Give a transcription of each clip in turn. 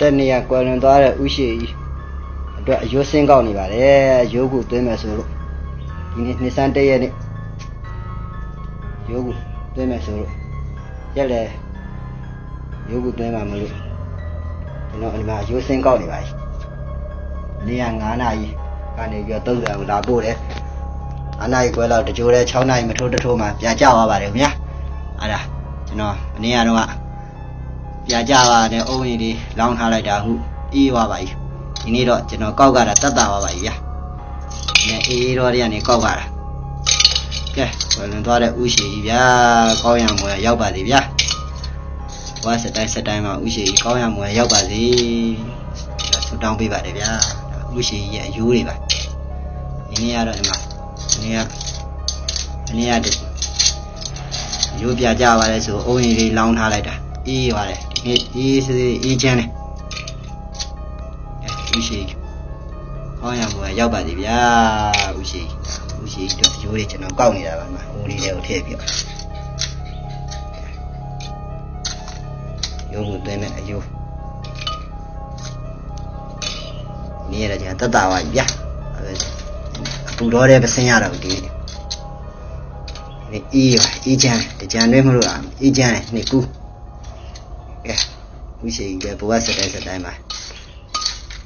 တက်နေရကွယ်လွန်သွားတဲ့ဥရှိကြီးအတွက်အယိုးစင်းကောက်နေပါတယ်ရိုးကူသွင်းမယ်ဆိုလို့ဒီနေ့နှစ်ဆန်းတည့်ရက်နေ့ရိုးကူသွင်းမယ်ဆိုလို့ရက်လေရိုးကူသွင်းမှာမလို့ကျွန်တော်ဒီမှာအယိုးစင်းကောက်နေပါပြီနေရ9နာရီကနေပြီးတော့30ကိုလာပို့တယ်အနာရီခွဲလောက်တကြိုးလဲ6နာရီမထိုးတထိုးမှပြန်ကြသွားပါတယ်ခင်ဗျာအဲ့ဒါကျွန်တော်မနေ့ကတော့ ပြကြပါနဲ့အုံးကြီးလေးလောင်းထားလိုက်တာဟုအေးသွားပါပြီဒီနေ့တော့ကျွန်တော်ကောက်ကတာတတ်တာပါပါကြီးဗျာဒီနေ့အေးတော့တွေကနေကောက်ကတာကဲဝယ်လွန်သွားတဲ့ဥရှိကြီးဗျာကောင်းရမွယ်ရောက်ပါစေဗျာဘွားစတိုင်းစတိုင်းမှာဥရှိကြီးကောင်းရမွယ်ရောက်ပါစေဒါဆူတောင်းပေးပါတယ်ဗျာဥရှိကြီးရဲ့အယိုးတွေပါဒီနေ့ကတော့ဒီမှာဒီနေ့ကဒီနေ့ကဒီရိုးပြကြပါလေဆိုအုံးကြီးလေးလောင်းထားလိုက်တာ အေးပါတယ်ဒီနေ့အေးစေးအေးချမ်းတယ်အဲဦးရှိကောင်းရမှာရောက်ပါစီဗျာဦးရှိဦးရှိတို့ရိုးတွေကျွန်တော်ကောက်နေတာပါမှာဟိုလေးတွေကိုထည့်ပြီးတော့ရိုးကိုသွင်းမဲ့အယိုးနေရတဲ့ကျန်တတ်တာပါဗျာအဲအပူတော်တဲ့ပစင်းရတော့ဒီနေ့အေးပါအေးချမ်းတယ်ကြံတွဲမလို့လားအေးချမ်းတယ်နေကူးကဲ ဝိရှိကဘဝစတဲ့စတိုင်းမှာ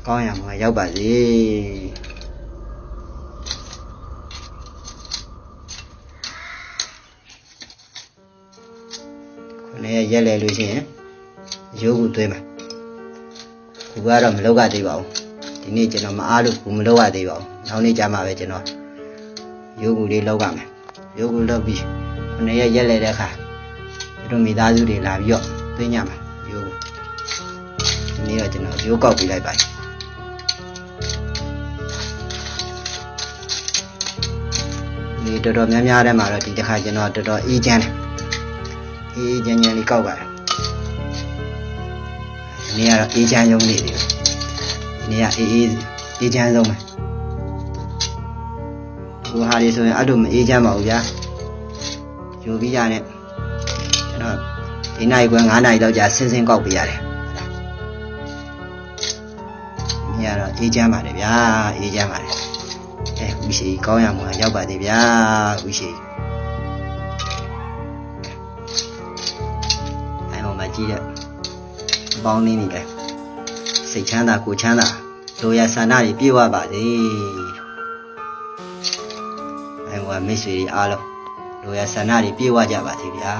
ကောင်းရမှာရောက်ပါစေခုနေ့ရက်လဲလို့ရှိရင်ရိုးကူသွေးမှာခုကတော့မလောက်ရသေးပါဘူးဒီနေ့ကျွန်တော်မအားလို့ခုမလောက်ရသေးပါဘူးနောက်နေ့ကျမှပဲကျွန်တော်ရိုးကူလေးလောက်ရမယ်ရိုးကူလောက်ပြီးခုနေ့ရက်ရက်လဲတဲ့အခါတို့မိသားစုတွေလာပြီးတော့သိညမှာရိုးဒီ နေ့တော့ကျွန်တော်ရိုးကောက်ပြလိုက်ပါဒီတော်တော်များများတဲ့မှာတော့ဒီတစ်ခါကျွန်တော်တော်တော်အေးချမ်းတယ်အေးချမ်းချမ်းလေးကောက်ပါတယ်ဒီနေ့ကတော့အေးချမ်းရုံးနေတယ်ဒီနေ့ကအေးအေးအေးချမ်းဆုံးပဲဟိုဟာလေးဆိုရင်အဲ့လိုမအေးချမ်းပါဘူးဗျာယူပြီးရနဲ့ကျွန်တော်ဒီနိုင်ကွယ်9နိုင်လောက်ကြာဆင်းဆင်းကောက်ပြရတယ် ဒီကတော့အေးချမ်းပါတယ်ဗျာအေးချမ်းပါတယ်အဲဝီရှိကောင်းရမှာရောက်ပါသေးဗျာဝီရှိအဲဟိုမှာကြည့်တဲ့အပေါင်းလေးနေတယ်စိတ်ချမ်းသာကိုယ်ချမ်းသာလိုရဆန္ဒတွေပြည့်ဝပါစေအဲဟိုကမိတ်ဆွေတွေအားလုံးလိုရဆန္ဒတွေပြည့်ဝကြပါစေဗျာ